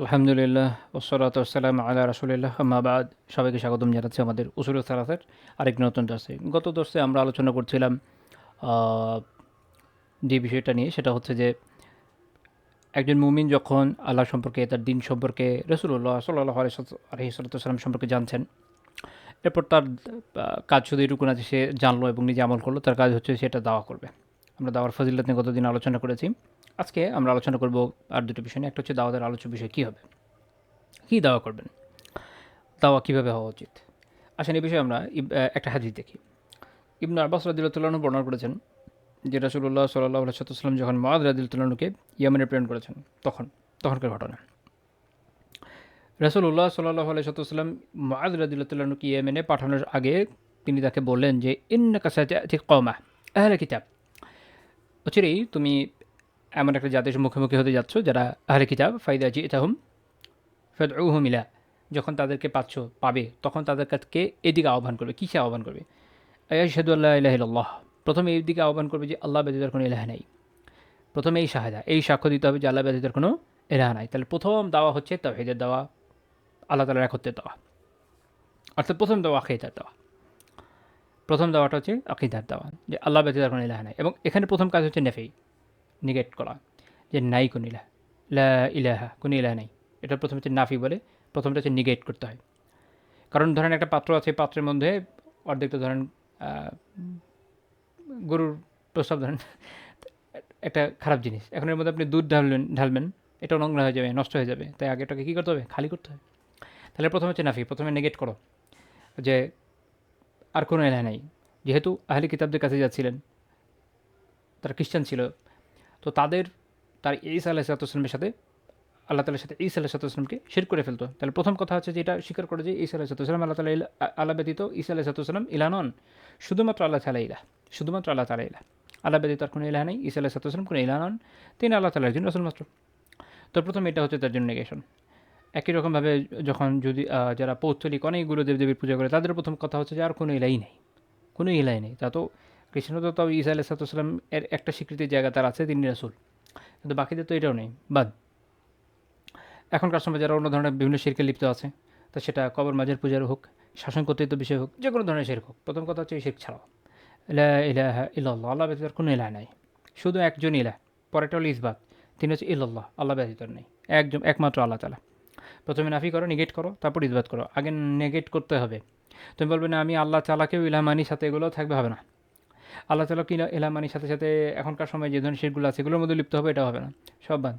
আলহামদুলিল্লাহ ওসরাত ওসালাম আল্লাহ রাসুলিল্লাহ আহমাবাদ সবাইকে স্বাগতম জানাচ্ছি আমাদের উসুল সালাতের আরেক নতুন দর্শে। গত দর্শে আমরা আলোচনা করছিলাম যে বিষয়টা নিয়ে, সেটা হচ্ছে যে একজন মুমিন যখন আল্লাহ সম্পর্কে, তার দিন সম্পর্কে রসুল্লাহ সাল্লাহ আলহিসাল্লাম সম্পর্কে জানছেন, এরপর তার কাজ শুধু এটুকু যে সে জানলো এবং নিজে আমল করল, তার কাজ হচ্ছে সেটা দাওয়া করবে। আমরা দাওয়ার ফজিলত নিয়ে গতদিন আলোচনা করেছি। আজকে আমরা আলোচনা করব আর দুটো বিষয় নিয়ে। একটা হচ্ছে দাওয়াতের আলোচ্য বিষয়, কী হবে? কী দাওয়া করবেন? দাওয়া কীভাবে হওয়া উচিত? আসেন, এই বিষয়ে আমরা একটা হাদিস দেখি। ইবনু আব্বাস রাদিল্লাহ বর্ণনা করেছেন যে রাসুল্লাহ সাল্লাহ সাল্লাম যখন মাদ রাদিল্লাহকে ইয়ামেনে প্রেরণ করেছেন, তখন, তখনকার ঘটনা। রাসুল্লাহ সাল্লাহ সাল্লাম মাদ রাদিল্লাহকে ইয়েমেনে পাঠানোর আগে তিনি তাকে বললেন যে ইন্না কাসাতে কমা আহলে কিতাব। অচিরেই তুমি এমন একটা জাতির মুখোমুখি হতে যাচ্ছ যারা আহলে কিতাব, ফাইদা জি এতাহুম ফেদউহমিলা যখন তাদেরকে পাচ্ছ, পাবে, তখন তাদের কাছকে এদিকে আহ্বান করবে। কিসে আহ্বান করবে? আয়াশাদু আল্লাহ প্রথমে এই দিকে আহ্বান করবে যে আল্লাহ ব্যতীতের কোনো এলাহ নাই। প্রথমে এই শাহাদা, এই সাক্ষ্য দিতে হবে যে আল্লাহ ব্যতীতের কোনো এলাহ নাই। তাহলে প্রথম দাওয়া হচ্ছে তাহিদের দাওয়া, আল্লাহ তালার একত্রের দাওয়া। অর্থাৎ প্রথম দাওয়া আখিদার দাওয়া। প্রথম দাওয়াটা হচ্ছে আকিদার দাওয়া, যে আল্লাহ ব্যতীতের কোনো এলাহ নাই। এবং এখানে প্রথম কাজ হচ্ছে নেফেই নিগেট করা। যে নাই কোন ইলাহ লা ইলাহা কোন ইলাহ নাই। এটা প্রথম হচ্ছে নাফি বলে, প্রথমটা হচ্ছে নিগেট করতে হয়। কারণ ধরেন একটা পাত্র আছে, পাত্রের মধ্যে অর্ধেকটা ধরেন গরুর প্রস্রাব ধরেন, একটা খারাপ জিনিস। এখন এর মধ্যে আপনি দুধ ঢালবেন ঢালবেন, এটা নোংরা হয়ে যাবে, নষ্ট হয়ে যাবে। তাই আগে এটাকে কী করতে হবে? খালি করতে হবে। তাহলে প্রথমে হচ্ছে নাফি, প্রথমে নেগেট করো। যে আর কোনো এলাহ নাই। যেহেতু আহলি কিতাবদের কাছে যাচ্ছিলেন, তারা খ্রিস্টান ছিল তো তাদের, তার ঈসা আলাহ সালাতামের সাথে, আল্লাহ তালার সাথে ঈসা আলাহ সালাতামকে শের করে ফেলতো। তাহলে প্রথম কথা হচ্ছে যে এটা স্বীকার করে যে ঈসা আলাহ সালাতাম আল্লাহ তালা আল্লাহ ব্যতীত ঈসা আলাহ সালাতাম ইলা নন। শুধুমাত্র আল্লাহ তালা ইলা শুধুমাত্র আল্লাহ তালা ইলা আল্লাহ ব্যতীত আর কোনো ইলাহ নেই, ঈসা আলাহ সালাতাম কোনো ইলা নন। তিনি আল্লাহ তালার একজন রসুল মাত্র। তো প্রথম এটা হচ্ছে তার জন্য নেগেশন একই রকমভাবে যখন যদি যারা পৌত্তলিক অনেকগুলো দেবদেবীর পূজা করে, তাদের প্রথম কথা হচ্ছে যে আর কোনো ইলাই নেই। কোনো ইলাই নেই। তা তো খ্রিস্টান তো তাও ঈসা আলাহ সালাতাম এর একটা স্বীকৃতির জায়গা তার আছে তিনি রাসুল। কিন্তু বাকিদের তো এটাও নেই। বাদ। এখনকার সময় যারা অন্য ধরনের বিভিন্ন শিরকে লিপ্ত আছে। তা সেটা কবর মাঝের পূজার হোক, শাসন কর্তৃত্ব বিষয় হোক যে কোনো ধরনের শির্ক হোক। প্রথম কথা হচ্ছে এই শির্ক ছাড়াও। ইলা ইলাহা ইল্লাল্লাহ, আল্লাহ ব্যতীত কোনো ইলাহ নাই। শুধু একজন ইলাহ, পরেরটা হলো ইসবাত, তিনি হচ্ছে ইল্লাল্লাহ, আল্লাহ ব্যতীত নেই। একজন, একমাত্র আল্লাহ তালা প্রথমে নাফি করো নেগেট করো, তারপর ইসবাত করো। আগে নেগেট করতে হবে। তুমি বলবে না, আমি আল্লাহ তালাকেও ইলাহ মানির সাথে এগুলো থাকবে, হবে না। আল্লাহ তালা কি ইলাহ মানির সাথে সাথে এখনকার সময় যে ধরনের শিরগুলো আছে, এগুলোর মধ্যে লিপ্ত হবে, এটা হবে না। সব বাদ,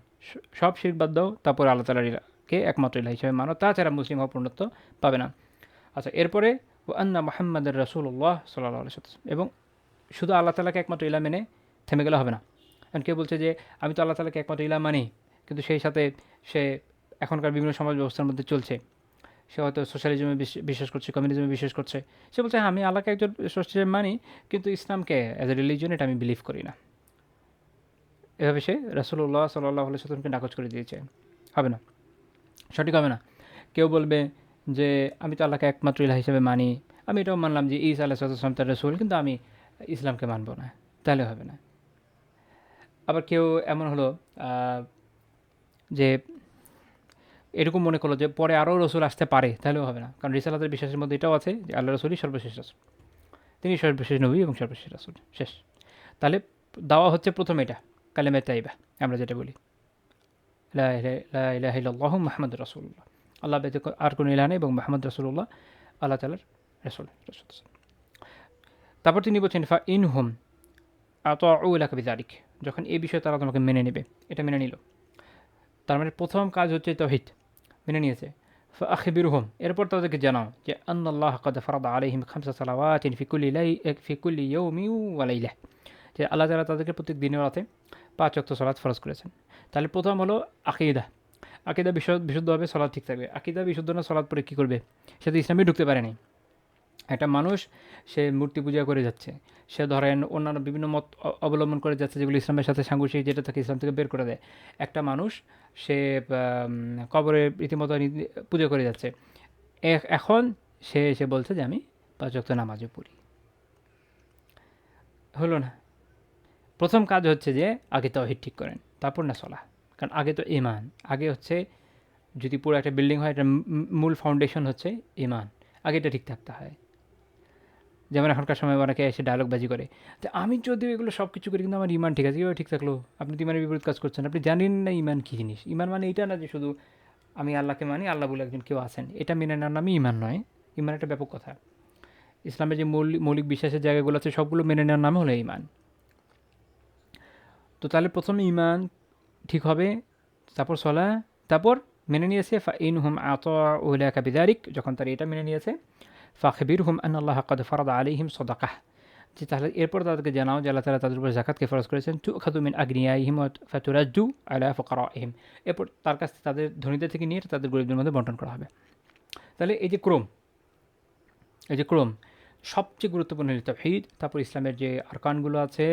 সব শির বাদ দাও, তারপর আল্লাহ তালার ইলাকে একমাত্র ইলাহ হিসেবে মানো, তাছাড়া মুসলিম হওয়া পূর্ণত্ব পাবে না। আচ্ছা এরপরে ও আন্না মোহাম্মদের রসুল্লাহ সাল্লাহ এবং শুধু আল্লাহ তালাকে একমাত্র ইলা মেনে থেমে গেলে হবে না। কারণ কেউ বলছে যে, আমি তো আল্লাহ তালাকে একমাত্র ইলা মানি কিন্তু সেই সাথে সে এখনকার বিভিন্ন সমাজ ব্যবস্থার মধ্যে চলছে। সে হয়তো সোশ্যালিজমে বিশ্বাস করছে, কমিউনিজমে বিশ্বাস করছে। সে বলছে হ্যাঁ আমি আল্লাহকে একজন সোশ্যালিজম মানি, কিন্তু ইসলামকে অ্যাজ এ রিলিজন এটা আমি বিলিভ করি না। এভাবে সে রসুল্লাহ সাল্লাহ সাল্লামকে নাকচ করে দিয়েছে। হবে না। সঠিক হবে না। কেউ বলবে যে, আমি তো আল্লাহকে একমাত্র ইলাহ হিসেবে মানি। আমি এটাও মানলাম যে ইসা আল্লাহ সাল্লাম তার রসুল, কিন্তু আমি ইসলামকে মানবো না। তাহলে হবে না। আবার কেউ এমন হলো যে এরকম মনে করল যে পরে আরও রসুল আসতে পারে, তাহলেও হবে না। কারণ রিসালাতের বিশ্বাসের মধ্যে এটাও আছে যে আল্লাহ রসুলই সর্বশেষ রসুল। তিনি সর্বশেষ নবী এবং সর্বশেষ রসুল। শেষ। তাহলে দাওয়া হচ্ছে প্রথম এটা কালেমে তাইবা, আমরা যেটা বলি। লাহ মাহমদ রসুল্লাহ আল্লাহ ব্যতীত আর কোন ইলাহ নেই এবং মাহমদ রসুল্লাহ আল্লাহ তালার রসুল রসুল। তারপর তিনি বলছেন, ফা ইন হোম আত এলাকা বিদারিক যখন এই বিষয়ে তারা তোমাকে মেনে নেবে, এটা মেনে নিল। তার মানে প্রথম কাজ হচ্ছে তহিদ। মেনে নিয়েছে। আখিবির হোম এরপর তাদেরকে জানাও যে, আন্নাল্লাহ কদ ফরাদ আলহিম খামসা সালাওয়াতিন ফিকুল্লি লাই ফিকুল্লি ইয়ৌমিউ আলাইলা যে, আল্লাহ তালা তাদেরকে প্রত্যেক দিনের রাতে পাঁচ অক্ত সলাৎ ফরজ করেছেন। তাহলে প্রথম হলো আকিদা। আকিদা বিশুদ্ধ, বিশুদ্ধভাবে সলাদ ঠিক থাকবে। আকিদা বিশুদ্ধ না সলাদ পরে কী করবে? সে তো ইসলামে ঢুকতে পারেনি। একটা মানুষ, সে মূর্তি পূজা করে যাচ্ছে। সে ধরেন অন্যান্য বিভিন্ন মত অবলম্বন করে যাচ্ছে, যেগুলো ইসলামের সাথে সাংঘর্ষিক যেটা থাকে, ইসলাম থেকে বের করে দেয়। একটা মানুষ, সে কবরে রীতিমতো পুজো করে যাচ্ছে। এখন সে এসে বলছে যে, আমি পাঁচ ওয়াক্ত নামাজও পড়ি। হলো না। প্রথম কাজ হচ্ছে যে, আগে তহিদ ঠিক করেন, তারপর না চলা কারণ আগে তো ইমান আগে হচ্ছে যদি পুরো একটা বিল্ডিং হয় একটা মূল ফাউন্ডেশন হচ্ছে ইমান আগে এটা ঠিক থাকতে হয়। যেমন এখনকার সময় অনেকে এসে ডায়লগবাজি করে। যে আমি যদিও এগুলো সব কিছু করি, কিন্তু আমার ইমান ঠিক আছে। কীভাবে ঠিক থাকল? আপনি তো ইমানের বিপরীত কাজ করছেন। আপনি জানেন না ইমান কী জিনিস। ইমান মানে এটা না যে শুধু আমি আল্লাহকে মানি, আল্লাহ বলে একজন কেউ আছেন। এটা মেনে নেওয়ার নামই ইমান নয়। ইমান একটা ব্যাপক কথা। ইসলামের যে মৌলিক মৌলিক বিশ্বাসের জায়গাগুলো আছে, সবগুলো মেনে নেওয়ার নামে হলো ইমান। তো তাহলে প্রথমে ইমান ঠিক হবে, তারপর সলা, তারপর মেনে নিয়েছে ফা ইন হুম আত উলা কাবিদারিক যখন তারা এটা মেনে নিয়েছে। ফাখবির হুম আন আল্লাহ কদ ফরাদ আলিহিম সদাকাহ যে তাহলে এরপর তাদেরকে জানাও যে আল্লাহ তালা তাদের উপর জাকাতকে ফরজ করেছেন তু খাতুমিন আগ্নিয়াহিম ফাতুরাজু আলা ফকরাহিম এরপর তার কাছ থেকে তাদের ধনীদের থেকে নিয়ে তাদের গরিবদের মধ্যে বন্টন করা হবে তাহলে এই যে ক্রম এই যে ক্রম সবচেয়ে গুরুত্বপূর্ণ হল তাহিদ তারপর ইসলামের যে আরকানগুলো আছে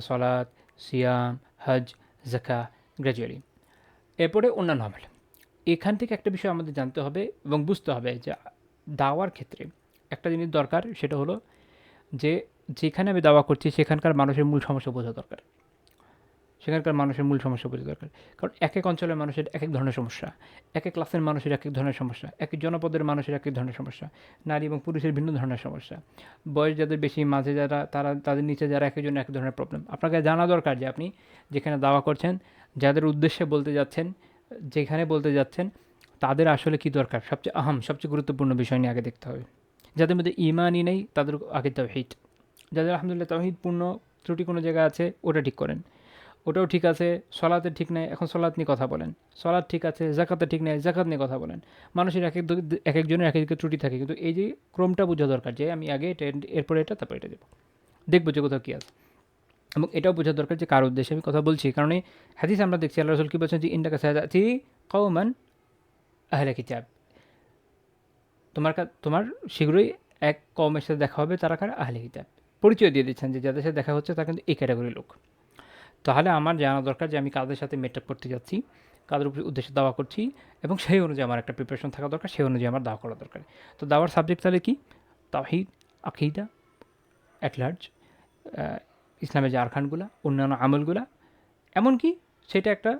সলাদ সিয়াম হজ জাকা গ্র্যাজুয়ালি এরপরে অন্যান্য আমল এখান থেকে একটা বিষয় আমাদের জানতে হবে এবং বুঝতে হবে যে দাওয়ার ক্ষেত্রে একটা জিনিস দরকার, সেটা হলো যে যেখানে আমি দাওয়া করছি, সেখানকার মানুষের মূল সমস্যা বোঝা দরকার। সেখানকার মানুষের মূল সমস্যা বোঝা দরকার। কারণ এক এক অঞ্চলের মানুষের এক এক ধরনের সমস্যা, এক এক ক্লাসের মানুষের এক এক ধরনের সমস্যা, এক এক জনপদের মানুষের এক এক ধরনের সমস্যা, নারী এবং পুরুষের ভিন্ন ধরনের সমস্যা। বয়স যাদের বেশি, মাঝে যারা, তারা, তাদের নিচে যারা এক একজন এক ধরনের প্রবলেম আপনাকে জানা দরকার যে আপনি যেখানে দাওয়া করছেন, যাদের উদ্দেশ্যে বলতে যাচ্ছেন, যেখানে বলতে যাচ্ছেন তাদের আসলে কি দরকার? সবচেয়ে আহম, সবচেয়ে গুরুত্বপূর্ণ বিষয় নিয়ে আগে দেখতে হবে। যাদের মধ্যে ইমানই নেই, তাদের আগে তাওহিদ যাদের আলহামদুলিল্লাহ তাওহিদ পূর্ণ ত্রুটি কোনো জায়গায় আছে, ওটা ঠিক করেন। ওটাও ঠিক আছে, সলাতে ঠিক নেই, এখন সলাৎ নিয়ে কথা বলেন। সলাৎ ঠিক আছে জাকাতে ঠিক নেই জাকাত নিয়ে কথা বলেন। মানুষের এক এক এক একজনের এক একদিকে ত্রুটি থাকে। কিন্তু এই যে ক্রমটা বোঝা দরকার যে আমি আগে এটা, এরপরে এটা, তারপরে এটা দেবো। দেখব যে কোথাও কী আছে। এবং এটাও বোঝা দরকার যে কার উদ্দেশ্যে আমি কথা বলছি। কারণ এই হাদিস আমরা দেখছি আল্লাহ রসুল কী বলছেন যে ইন্ডাকা সাহায্য কৌমান আহলে কিতাব তোমার তোমার শীঘ্রই এক কমের সাথে দেখা হবে, তারা কার? আহলে কিতাব। পরিচয় দিয়ে দিচ্ছেন যে যাদের সাথে দেখা হচ্ছে, তারা কিন্তু এই ক্যাটাগরির লোক। তাহলে আমার জানা দরকার যে আমি কাদের সাথে মেটআপ করতে যাচ্ছি, কাদের উপর উদ্দেশ্যে দাওয়া করছি, এবং সেই অনুযায়ী আমার একটা প্রিপারেশন থাকা দরকার, সেই অনুযায়ী আমার দাওয়া করা দরকার। তো দাওয়ার সাবজেক্ট তাহলে কি? তাহিদ আকিদা অ্যাট লার্জ ইসলামের যে আরখানগুলা, অন্যান্য আমলগুলা। এমনকি সেটা একটা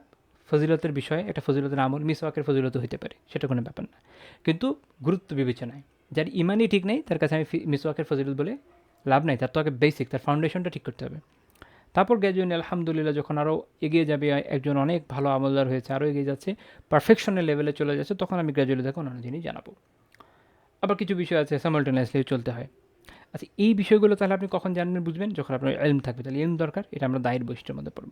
ফজিলতের বিষয় একটা ফজিলতের আমল, মিসওয়াকের ফজিলত হতে পারে, সেটা কোনো ব্যাপার না। কিন্তু গুরুত্ব বিবেচনায়, যার ইমানই ঠিক নেই, তার কাছে আমি মিসওয়াকের ফজিলত বলে লাভ নাই, তার তো আগে বেসিক তার ফাউন্ডেশনটা ঠিক করতে হবে। তারপর গ্র্যাজুয়েলি আলহামদুলিল্লাহ, যখন আরও এগিয়ে যাবে, একজন অনেক ভালো আমলদার হয়েছে আরও এগিয়ে যাচ্ছে পারফেকশনের লেভেলে চলে যাচ্ছে, তখন আমি গ্র্যাজুয়েলি দেখো অন্য জিনিস জানাব। আবার কিছু বিষয় আছে সামল্টেনিয়াসলি চলতে হয়। আচ্ছা এই বিষয়গুলো তাহলে আপনি কখন জানবেন, বুঝবেন? যখন আপনার এলম থাকবে, তাহলে এলম দরকার, এটা আমরা দায়ের বৈশিষ্ট্যের মধ্যে পড়ব।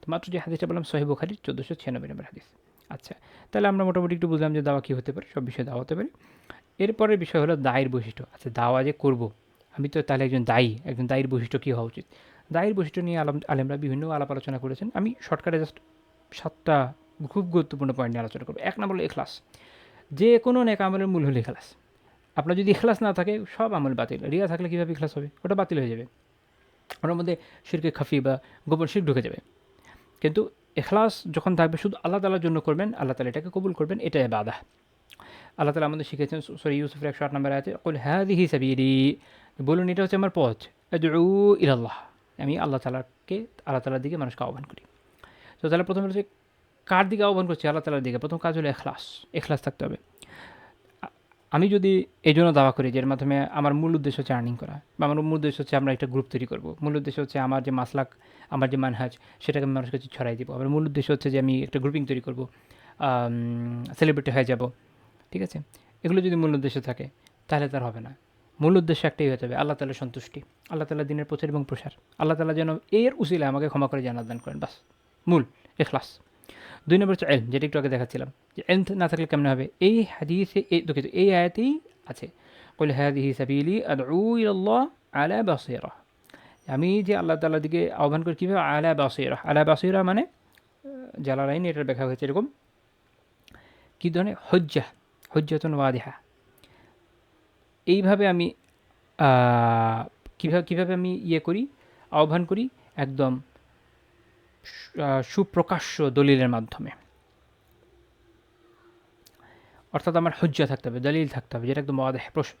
তো মাত্র যে হাদিসটা বললাম সহিব খালির চোদ্দোশো ছিয়ানব্বই নম্বর হাদিস। আচ্ছা তাহলে আমরা মোটামুটি একটু বুঝলাম যে দাওয়া কী হতে পারে, সব বিষয়ে দাওয়া হতে পারে। এরপরের বিষয় হলো দায়ের বৈশিষ্ট্য। আচ্ছা দাওয়া যে করব, আমি তো তাহলে একজন দায়ী, একজন দায়ীর বৈশিষ্ট্য কী হওয়া উচিত? দায়ের বৈশিষ্ট্য নিয়ে আলম, আলেমরা বিভিন্ন আলাপ আলোচনা করেছেন। আমি শর্টকাটে জাস্ট সাতটা খুব গুরুত্বপূর্ণ পয়েন্ট নিয়ে আলোচনা করব। এক নম্বর এখলাস। যে কোনো নেক আমলের মূল হলো এখলাস। আপনার যদি এখলাস না থাকে, সব আমল বাতিল। রিয়া থাকলে কীভাবে এখলাস হবে? ওটা বাতিল হয়ে যাবে। ওটার মধ্যে শিরকে খাফি বা গোপন শির ঢুকে যাবে। কিন্তু এখলাস যখন থাকবে, শুধু আল্লাহ তালার জন্য করবেন, আল্লাহ তালা এটাকে কবুল করবেন, এটাই বাধা আল্লাহ তালা আমাদের শিখেছেন সরি ইউসুফের একশো আট নম্বর আছে কল হ্যাঁ দিহি সাবিরি বলুন, এটা হচ্ছে আমার পথ। ইলাল্লাহ। আমি আল্লাহ তালাকে আল্লাহ তালার দিকে মানুষকে আহ্বান করি। তো তাহলে প্রথমে হচ্ছে, কার দিকে আহ্বান করছি? আল্লাহ তালার দিকে। প্রথম কাজ হলো এখলাস এখলাস থাকতে হবে। আমি যদি এই জন্য দাওয়া করি যে এর মাধ্যমে আমার মূল উদ্দেশ্য হচ্ছে আর্নিং করা, বা আমার মূল উদ্দেশ্য হচ্ছে আমরা একটা গ্রুপ তৈরি করব। মূল উদ্দেশ্য হচ্ছে আমার যে মাসলাক, আমার যে মানহাজ, সেটাকে আমি মানুষের কাছে ছড়াই দিব। আমার মূল উদ্দেশ্য হচ্ছে যে আমি একটা গ্রুপিং তৈরি করব সেলিব্রিটি হয়ে যাব, ঠিক আছে? এগুলো যদি মূল উদ্দেশ্য থাকে, তাহলে তার হবে না। মূল উদ্দেশ্য একটাই হতে হবে আল্লাহ তালার সন্তুষ্টি, আল্লাহ তালা দিনের প্রচার এবং প্রসার। আল্লাহ তালা যেন এর উচিলে আমাকে ক্ষমা করে জানাত দান করেন, বাস। মূল, এখলাস। দুই নম্বর হচ্ছে এলম যেটা একটু আগে দেখাচ্ছিলাম। যে এলম না থাকলে কেমন হবে? এই হাদিসে এই দুঃখিত, এই আয়াতেই আছে। কইল হাদিহি সাবিলি আল্লাহ আলা বাসিরা। আমি যে আল্লাহ তাল্লাহ দিকে আহ্বান করি কীভাবে? আলা বাসিরা। আলা বাসিরা মানে জালালাইন এটার ব্যাখ্যা হয়েছে এরকম। কী ধরনের? হজ্জা, হজ্জাতন ওয়াদিহা। এইভাবে আমি কীভাবে কীভাবে আমি ইয়ে করি, আহ্বান করি? একদম সুপ্রকাশ্য দলিলের মাধ্যমে। অর্থাৎ আমার হজ্জা থাকতে হবে, দলিল থাকতে হবে, যেটা একদম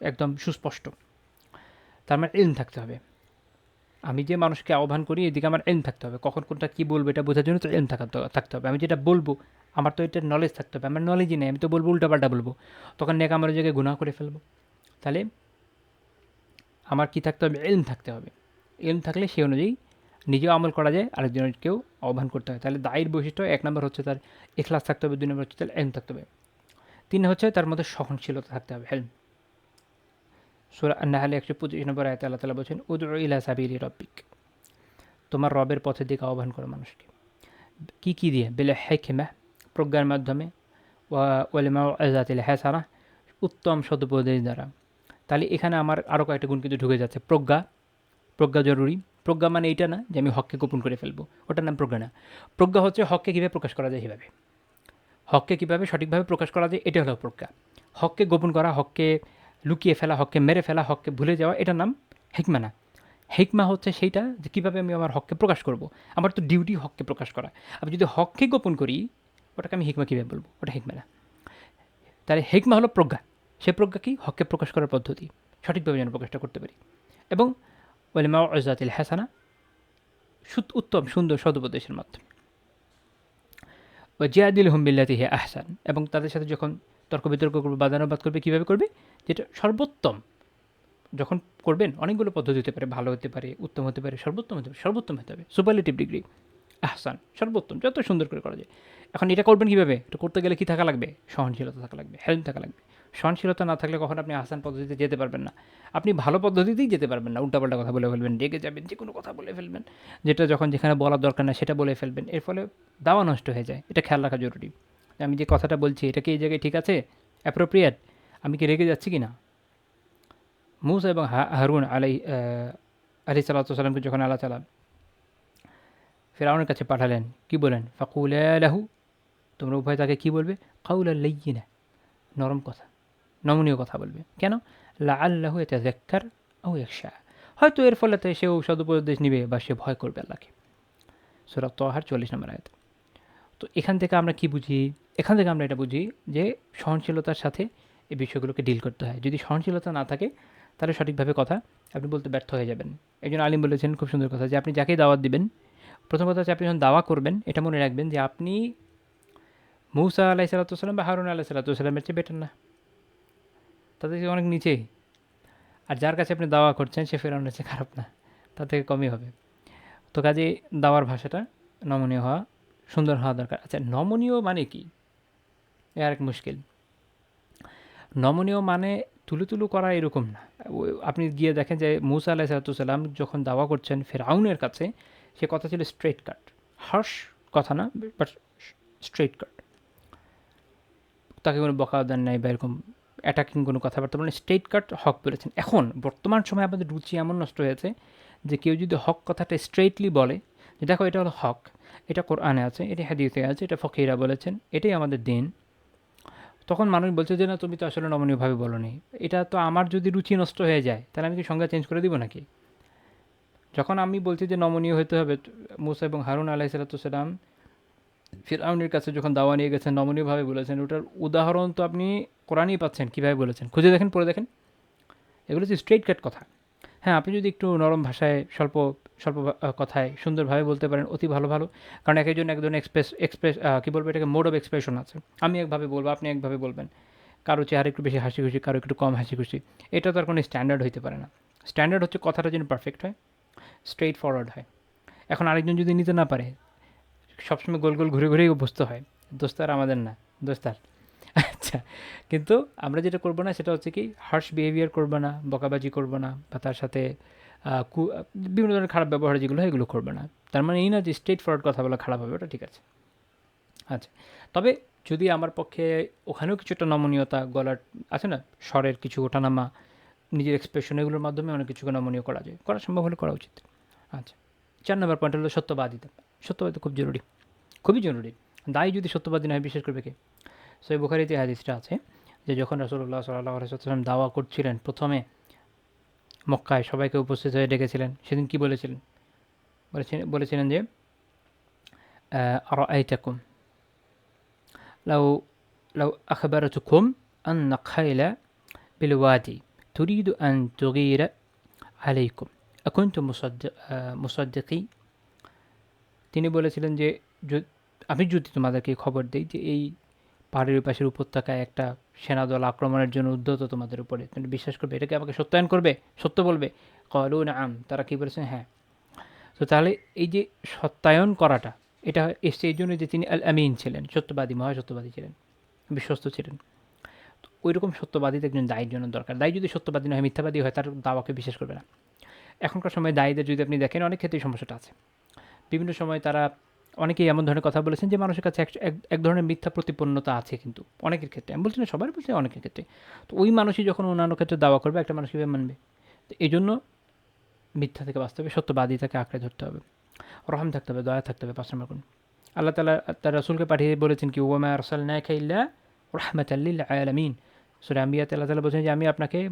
একদম সুস্পষ্ট। তার মানে এলম থাকতে হবে। আমি যে মানুষকে আহ্বান করি, এদিকে আমার এলম থাকতে হবে। কখন কোনটা কী বলব এটা বোঝার জন্য তো এলম থাকা থাকতে হবে। আমি যেটা বলব, আমার তো এটার নলেজ থাকতে হবে। আমার নলেজই নেই, আমি তো বলব, উল্টাপাল্টা বলব। তখন নেক আমার জায়গায় গুনাহ করে ফেলব। তাহলে আমার কি থাকতে হবে? এলম থাকতে হবে। এলম থাকলে সেই অনুযায়ী নিজেও আমল করা যায়, আরেকজনকেও আহ্বান করতে হয়। তাহলে দায়ের বৈশিষ্ট্য এক নম্বর হচ্ছে তার এখলাস থাকতে হবে, দুই নম্বর হচ্ছে তার এলম থাকতে হবে। তিন হচ্ছে তার মধ্যে সহনশীলতা থাকতে হবে, হেলম। সুরা নাহালে একশো পঁচিশ নম্বর আয়তে আল্লাহ তালা বলছেন উদ ইলা সাবিলি রব্বিক। তোমার রবের পথের দিকে আহ্বান করো মানুষকে। কি কি দিয়ে? বেলে হেকেমা, প্রজ্ঞার মাধ্যমে। ওয়ালেমা আজাতিল হ্যাসানা উত্তম সদুপদেশ দ্বারা। তাহলে এখানে আমার আরও কয়েকটা গুণ কিন্তু ঢুকে যাচ্ছে। প্রজ্ঞা প্রজ্ঞা জরুরি। প্রজ্ঞা মানে এইটা না যে আমি হককে গোপন করে ফেলব, ওটার নাম প্রজ্ঞা না। প্রজ্ঞা হচ্ছে হককে কীভাবে প্রকাশ করা যায় সেভাবে। হককে কীভাবে সঠিকভাবে প্রকাশ করা যায়, এটা হলো প্রজ্ঞা। হককে গোপন করা, হককে লুকিয়ে ফেলা, হককে মেরে ফেলা, হককে ভুলে যাওয়া, এটার নাম হেকমা না। হেকমা হচ্ছে সেইটা যে কীভাবে আমি আমার হককে প্রকাশ করব। আমার তো ডিউটি হককে প্রকাশ করা। আমি যদি হককে গোপন করি, ওটাকে আমি হিকমা কীভাবে বলব? ওটা হেকমা না। তাহলে হেকমা হলো প্রজ্ঞা। সে প্রজ্ঞা কি? হককে প্রকাশ করার পদ্ধতি। সঠিকভাবে যেন প্রকাশটা করতে পারি। এবং ওলেমা আজাতিল হাসানা। সুত, উত্তম, সুন্দর সদুপদেশের মাধ্যমে। ও জিয়াদিল হুমবিল্লাতি হে আহসান। এবং তাদের সাথে যখন তর্ক বিতর্ক করবে, বাদানুবাদ করবে, কীভাবে করবে? যেটা সর্বোত্তম। যখন করবেন, অনেকগুলো পদ্ধতি হতে পারে। ভালো হতে পারে, উত্তম হতে পারে, সর্বোত্তম হতে পারে, সর্বোত্তম হতে হবে। সুপারলেটিভ ডিগ্রি, আহসান, সর্বোত্তম। যত সুন্দর করে করা যায়। এখন এটা করবেন কীভাবে? এটা করতে গেলে কী থাকা লাগবে? সহনশীলতা থাকা লাগবে হেল্প থাকা লাগবে। সহনশীলতা না থাকলে কখন আপনি আহসান পদ্ধতিতে যেতে পারবেন না। আপনি ভালো পদ্ধতিতেই যেতে পারবেন না, উল্টাপাল্টা কথা বলে ফেলবেন, রেগে যাবেন যে কোনো কথা বলে ফেলবেন, যেটা যখন যেখানে বলার দরকার না সেটা বলে ফেলবেন, এর ফলে দাওয়া নষ্ট হয়ে যায়। এটা খেয়াল রাখা জরুরি। আমি যে কথাটা বলছি, এটা কি এই জায়গায় ঠিক আছে? অ্যাপ্রোপ্রিয়েট আমি কি রেগে যাচ্ছি কি না মুসা এবং হারুন আলাই আলি সাল্লাতামকে যখন আল্লাহ তালা ফেরাউনের কাছে পাঠালেন, কি বলেন? ফাকুল তোমরা উভয় তাকে কী বলবে? কাউল না নরম কথা। নমনীয় কথা বলবে। কেন? লা আল্লাহ এতে দেখার ও একশা হয়তো এর ফলে সে ঔষধ উপদেশ নিবে বা সে ভয় করবে আল্লাহকে। সুরাত তহার চল্লিশ নম্বর আয়ত। তো এখান থেকে আমরা কি বুঝি? এখান থেকে আমরা এটা বুঝি যে সহনশীলতার সাথে এই বিষয়গুলোকে ডিল করতে হয়। যদি সহনশীলতা না থাকে, তাহলে সঠিকভাবে কথা আপনি বলতে ব্যর্থ হয়ে যাবেন। একজন আলিম বলেছেন খুব সুন্দর কথা যে, আপনি যাকেই দাওয়াত দিবেন, প্রথম কথা হচ্ছে আপনি যখন দাওয়া করবেন, এটা মনে রাখবেন যে, আপনি মৌসা আলাহি সাল্লাতুসাল্লাম বা হারুন আলাহ সাল্লাতুসাল্লামের চেয়ে বেটার না। তাদের থেকে অনেক নিচেই। আর যার কাছে আপনি দাওয়া করছেন, সে ফেরানোর চেয়ে খারাপ না। তার থেকে কমই হবে। তো কাজে দাওয়ার ভাষাটা নমনীয় হওয়া, সুন্দর হওয়া দরকার। আচ্ছা নমনীয় মানে কি? এ আর এক মুশকিল। নমনীয় মানে তুলু তুলু করা এরকম না। আপনি গিয়ে দেখেন যে মুসা আলাহ সালাতাম যখন দাওয়া করছেন ফেরাউনের কাছে, সে কথা ছিল স্ট্রেট কাট হার্শ কথা না বাট স্ট্রেট কাট তাকে কোনো বকা দেন নাই বা এরকম অ্যাটাকিং কোনো কথাবার্তা বলেন। স্ট্রেট কাট হক বলেছেন এখন বর্তমান সময়ে আমাদের রুচি এমন নষ্ট হয়েছে যে কেউ যদি হক কথাটা স্ট্রেটলি বলে, যে দেখো এটা হলো হক, এটা কোরআনে আছে, এটা হাদিসে আছে, এটা ফকিরা বলেছেন, এটাই আমাদের দিন। তখন মানুষ বলছে যে না, তুমি তো আসলে নমনীয়ভাবে বলো নি এটা তো আমার যদি রুচি নষ্ট হয়ে যায়, তাহলে আমি কি সংজ্ঞা চেঞ্জ করে দিব নাকি? যখন আমি বলছি যে নমনীয় হতে হবে মুসা এবং হারুন আলাহ সালাতাম ফিরাউনের কাছে যখন দাওয়া নিয়ে গেছেন, নমনীয়ভাবে বলেছেন, ওটার উদাহরণ তো আপনি কোরআনই পাচ্ছেন, কীভাবে বলেছেন? খুঁজে দেখেন, পড়ে দেখেন। এগুলো হচ্ছে স্ট্রেট কাট কথা। হ্যাঁ আপনি যদি একটু নরম ভাষায় স্বল্প স্বল্প কথায় সুন্দরভাবে বলতে পারেন, অতি ভালো ভালো। কারণ এক একজন, এক ধরনের এক্সপ্রেস এক্সপ্রেস কী বলব এটাকে মোড অফ এক্সপ্রেশন আছে। আমি একভাবে বলব, আপনি একভাবে বলবেন। কারও চেহারা একটু বেশি হাসি খুশি কারও একটু কম হাসি খুশি এটা তো আর কোনো স্ট্যান্ডার্ড হইতে পারে না। স্ট্যান্ডার্ড হচ্ছে কথাটা যেন পারফেক্ট হয় স্ট্রেট ফরওয়ার্ড হয়। এখন আরেকজন যদি নিতে না পারে সবসময় গোল গোল ঘুরে ঘুরেই অভ্যস্ত হয়। দোস্তার আমাদের না। দোস্তার আচ্ছা কিন্তু আমরা যেটা করব না, সেটা হচ্ছে কি হার্শ বিহেভিয়ার করব না, বকাবাজি করব না, বা তার সাথে বিভিন্ন ধরনের খারাপ ব্যবহার যেগুলো হয়, এগুলো করবে না। তার মানে এই না যে স্ট্রেট ফরওয়ার্ড কথা বলা খারাপ হবে, ওটা ঠিক আছে। আচ্ছা তবে যদি আমার পক্ষে ওখানেও কিছুটা নমনীয়তা গলার, আছে না, স্বরের কিছু ওঠানামা, নিজের এক্সপ্রেশন এগুলোর মাধ্যমে অনেক কিছুকে নমনীয় করা যায়। করা সম্ভব হলে করা উচিত। আচ্ছা চার নম্বর পয়েন্ট হলো সত্যবাদিতা। সত্যবাদিতা খুব জরুরি খুবই জরুরি দায়ী যদি সত্যবাদী নয় বিশেষ করে কে সই বুখারিতে হাদিসটা আছে যে যখন রসুল্লাহ সাল্লাহ আলসালাম দাওয়া করছিলেন প্রথমে মক্কায় সবাইকে উপস্থিত হয়ে ডেকেছিলেন সেদিন কি বলেছিলেন বলেছিলেন বলেছিলেন যে আর আইতাকুম লাউ লাউ আখবরতুকুম আন নাখাইলা বিলওয়াদি تريد أن تغير عليكم أكنت مصدق مصدقي তিনি বলেছিলেন যে আমি যদি তোমাদেরকে খবর দিই যে, এই পাহাড়ের পাশের উপত্যকায় একটা সেনাদল আক্রমণের জন্য উদ্যত তোমাদের উপরে, তুমি বিশ্বাস করবে? এটাকে আমাকে সত্যায়ন করবে? সত্য বলবে? কলু না আম তারা কী বলেছেন? হ্যাঁ। তো তাহলে এই যে সত্যায়ন করাটা, এটা এসছে এই জন্য যে, তিনি আল আমিন ছিলেন, সত্যবাদী, মহাসত্যবাদী ছিলেন, বিশ্বস্ত ছিলেন। ওই রকম সত্যবাদীতে একজন দায়ীর জন্য দরকার। দায়ী যদি সত্যবাদী নয়, মিথ্যাবাদী হয়, তার দাওয়াকে বিশ্বাস করবে না। এখনকার সময় দায়ীদের যদি আপনি দেখেন, অনেক ক্ষেত্রেই সমস্যাটা আছে। বিভিন্ন সময় তারা অনেকেই এমন ধরনের কথা বলেছেন যে মানুষের কাছে এক- ধরনের মিথ্যা প্রতিপন্নতা আছে কিন্তু অনেকের ক্ষেত্রে। আমি বলছি না সবার বলছি অনেকের ক্ষেত্রে। তো ওই মানুষই যখন অন্যান্য ক্ষেত্রে দাওয়া করবে, একটা মানুষ কীভাবে মানবে? তো এই জন্য মিথ্যা থেকে বাঁচতে হবে, সত্যবাদী তাকে আঁকড়ে ধরতে হবে। রহম থাকতে হবে, দয়া থাকতে হবে পাঁচ নম্বর গুণ আল্লাহ তালা তার রাসুলকে পাঠিয়ে বলেছেন কি ওমা রসাল নাইকা রহমত আল্লিল আয়ালামিন সুরে আম্বিয়াতে আল্লাহ তালা বলছেন যে, আমি আপনাকে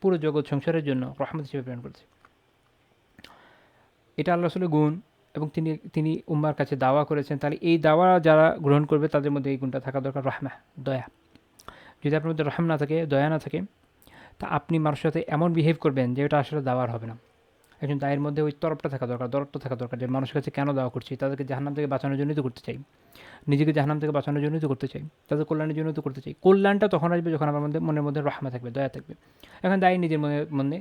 পুরো জগৎ সংসারের জন্য রহমত হিসেবে প্রেরণ করেছি। এটা আল্লাহ রসুলের গুণ। এবং তিনি তিনি উম্মার কাছে দাওয়া করেছেন, তাহলে এই দাওয়া যারা গ্রহণ করবে তাদের মধ্যে এই গুণটা থাকা দরকার, রহমা, দয়া। যদি আপনার মধ্যে রহম না থাকে, দয়া না থাকে, তা আপনি মানুষের সাথে এমন বিহেভ করবেন যে ওটা আসলে দাওয়ার হবে না। একজন দায়ের মধ্যে ওই তরফটা থাকা দরকার দরদটা থাকা দরকার যে মানুষের কাছে কেন দাওয়া করছি, তাদেরকে জাহান্নাম থেকে বাঁচানোর জন্যই তো করতে চাই। নিজেকে জাহান্নাম থেকে বাঁচানোর জন্যই তো করতে চাই, তাদের কল্যাণের জন্যই তো করতে চাই। কল্যাণটা তখন আসবে যখন আমার মধ্যে, মনের মধ্যে রহমা থাকবে, দয়া থাকবে। এখন দায়ী নিজের মনে মনে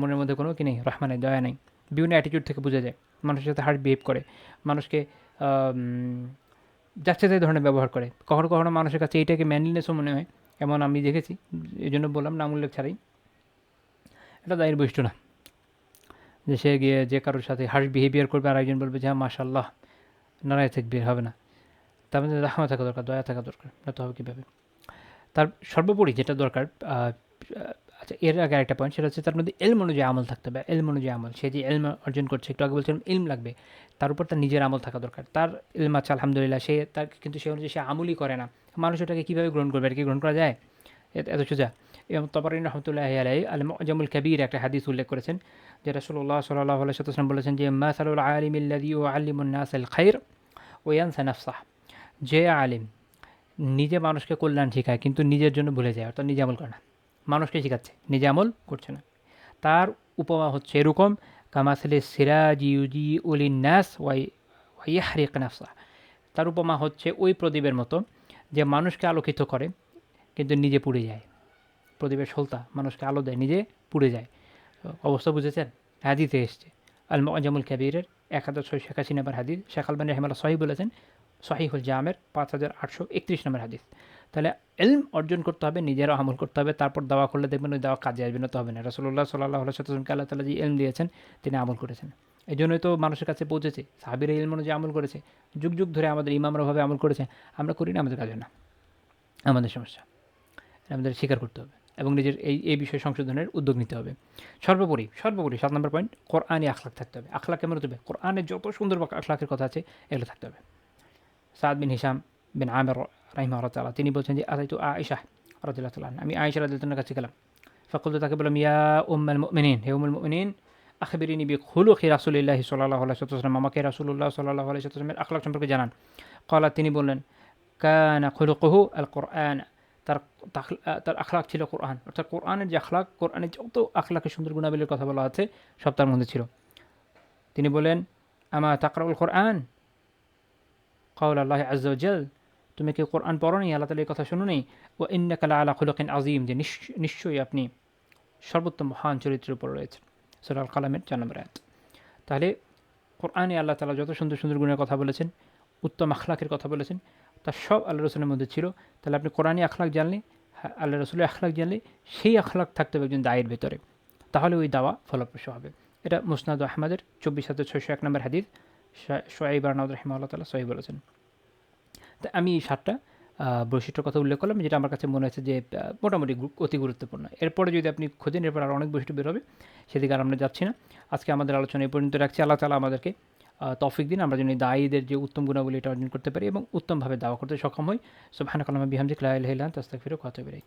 মনের মধ্যে কোনো কি নেই, রহমা নেই, দয়া নেই। বিভিন্ন অ্যাটিটিউড থেকে বোঝা যায়। মানুষের সাথে হার্ড বিহেভ করে। মানুষকে যাচ্ছে তাই ধরনের ব্যবহার করে। কখনো কখনো মানুষের কাছে এইটাকে ম্যানলিনেসও মনে হয়। এমন আমি দেখেছি এই জন্য বললাম নাম উল্লেখ ছাড়াই। এটা দায়ের বৈশিষ্ট্য না। যে সে গিয়ে যে কারোর সাথে হার্শ বিহেভিয়ার করবে আর একজন বলবে যে হ্যাঁ মাশাল্লাহ নারায় থাকবে, হবে না। তার মধ্যে রাহমা থাকা দরকার, দয়া থাকা দরকার, না তো হবে কীভাবে? তার সর্বোপরি যেটা দরকার আচ্ছা এর আগে একটা পয়েন্ট সেটা হচ্ছে তার মধ্যে এলম অনুযায়ী আমল থাকতে হবে। এলম অনুযায়ী আমল, সে যে এলম অর্জন করছে, একটু আগে বলছিলাম ইলম লাগবে, তার উপর তার নিজের আমল থাকা দরকার। তার ইলম আছে, আলহামদুলিল্লাহ, সে তার কিন্তু সে অনুযায়ী সে আমলই করে না। মানুষ ওটাকে কীভাবে গ্রহণ করবে আর কি গ্রহণ করা যায়? এত সোজা। এবং তবরিন রহমতুল্লাহ আলাই আলম জামুল কবির একটা হাদিস উল্লেখ করেছেন, যে রাসুল্লাহ সাল্লাহ আলাইসাল্লাম বলেছেন যে, মাসালুল আলিমিল্লাদি ও আলিমুন্নাস আল খাইর ওয়ানসা নাফসাহ। যে আলিম নিজে মানুষকে কল্যাণ শেখায়, কিন্তু নিজের জন্য ভুলে যায়, অর্থাৎ নিজে আমল করে না। মানুষকে শেখাচ্ছে, নিজে আমল করছে না। তার উপমা হচ্ছে এরকম, কামাসলে সিরাজ ইউজি উলিন নাস ওয়াই ওয়াইহারিক নাফসা। তার উপমা হচ্ছে ওই প্রদীপের মতো যে মানুষকে আলোকিত করে, কিন্তু নিজে পুড়ে যায়। প্রদীপের সলতা মানুষকে আলো দেয়, নিজে পুড়ে যায়। অবস্থা বুঝেছেন? হাদিতে এসছে। আল মজামুল কাবিরের এক হাজার ছয়শো একাশি নম্বর হাদিস, শেখ আলবানী রহমাল্লাহ সহি বলেছেন, সহিহুল জামের পাঁচ হাজার আটশো একত্রিশ নম্বর হাদিস। তাহলে এলম অর্জন করতে হবে, নিজেরও আমল করতে হবে, তারপর দাওয়া করলে দেখবেন ওই দাওয়া কাজে আসবে না, তো হবে না। রসল্লাহ সাল্লাহ সাল্লামকে আল্লাহ তালা যে এলম দিয়েছেন, তিনি আমল করেছেন। এই জন্যই তো মানুষের কাছে পৌঁছেছে, সাহাবির এলম অনুযায়ী আমল করেছে, যুগ যুগ ধরে আমাদের ইমামরাভাবে আমল করেছে, আমরা করি না আমাদের কাজে না, আমাদের সমস্যা, আমাদের স্বীকার করতে হবে এবং নিজের এই এই বিষয়ে সংশোধনের উদ্যোগ নিতে হবে। সর্বোপরি সর্বোপরি সাত নম্বর পয়েন্ট কোরআনে আখলাক থাকতে হবে। আখলাক কেমন হতে হবে? কোরআনে যত সুন্দর আখলাকের কথা আছে, এগুলো থাকতে হবে। সাদ বিন হিসাম বিন আমের রাহিমা তালা তিনি বলছেন যে আলাই তো আয়সা রাদিল্লাহ তাল্লাহ আমি আয়সা রাদিল্লাহর কাছে গেলাম। ফকুল তাকে বললাম, ইয়া উম্মাল মুমিনিন, হে উম্মুল মুমিনিন, আখবিরিনি বি খুলুকি রাসুলিল্লাহ সাল্লাহ আলাইসাল্লাম আমাকে রাসুল্লাহ সাল্লাহ আলাইসাল্লামের আখলাক সম্পর্কে জানান। কলা তিনি বললেন, কানা খুলুকহু আল কোরআন তার তার আখলাক ছিল কোরআন। অর্থাৎ কোরআনের যে আখলাক, কোরআনের যত আখলাকের সুন্দর গুণাবলীর কথা বলা আছে, সব তার মধ্যে ছিল। তিনি বলেন আমা তাকরাউল কোরআন? কাউল আল্লাহ আজ্জাল তুমি কি কোরআন পড়ো নি আল্লাহ তালা এই কথা শুনো নি ও ইন্নাকালা আলা খুলকিন আজিম যে নিশ্চয়ই আপনি সর্বোত্তম মহান চরিত্রের উপর রয়েছেন। সুরাল কালামের চার তাহলে কোরআনে আল্লাহ তালা যত সুন্দর সুন্দর গুণের কথা বলেছেন উত্তম আখলাকের কথা বলেছেন তার সব আল্লাহ রসুলের মধ্যে ছিল। তাহলে আপনি কোরআনী আখলাক জানলে হ্যাঁ, আল্লাহ রসুলের আখলাক জানলে সেই আখলাক থাকতে হবে একজন দায়ের ভেতরে। তাহলে ওই দাওয়া ফলপ্রসূ হবে। এটা মুসনাদ আহমদের চব্বিশ হাজার ছয়শো এক নম্বর হাদিস সোয়াইব আরনাউদ রহিমাল্লাহ তালা সহি বলেছেন। আমি এই সাতটা বৈশিষ্ট্যর কথা উল্লেখ করলাম, যেটা আমার কাছে মনে হয়েছে যে মোটামুটি অতি গুরুত্বপূর্ণ। এরপরে যদি আপনি খোঁজেন, এরপর আরও অনেক বৈশিষ্ট্য বেরোবে সেদিকে আর আমরা যাচ্ছি না। আজকে আমাদের আলোচনা এই পর্যন্ত রাখছি। আল্লাহ তালা আমাদেরকে তফিক দিন। আমরা যেন দায়ীদের যে উত্তম গুণাবলী এটা অর্জন করতে পারি এবং উত্তমভাবে দাওয়া করতে সক্ষম হই। সো ভানা বিহামজি লাইল লাহ তাস্তাক ফিরো কথা বেরাই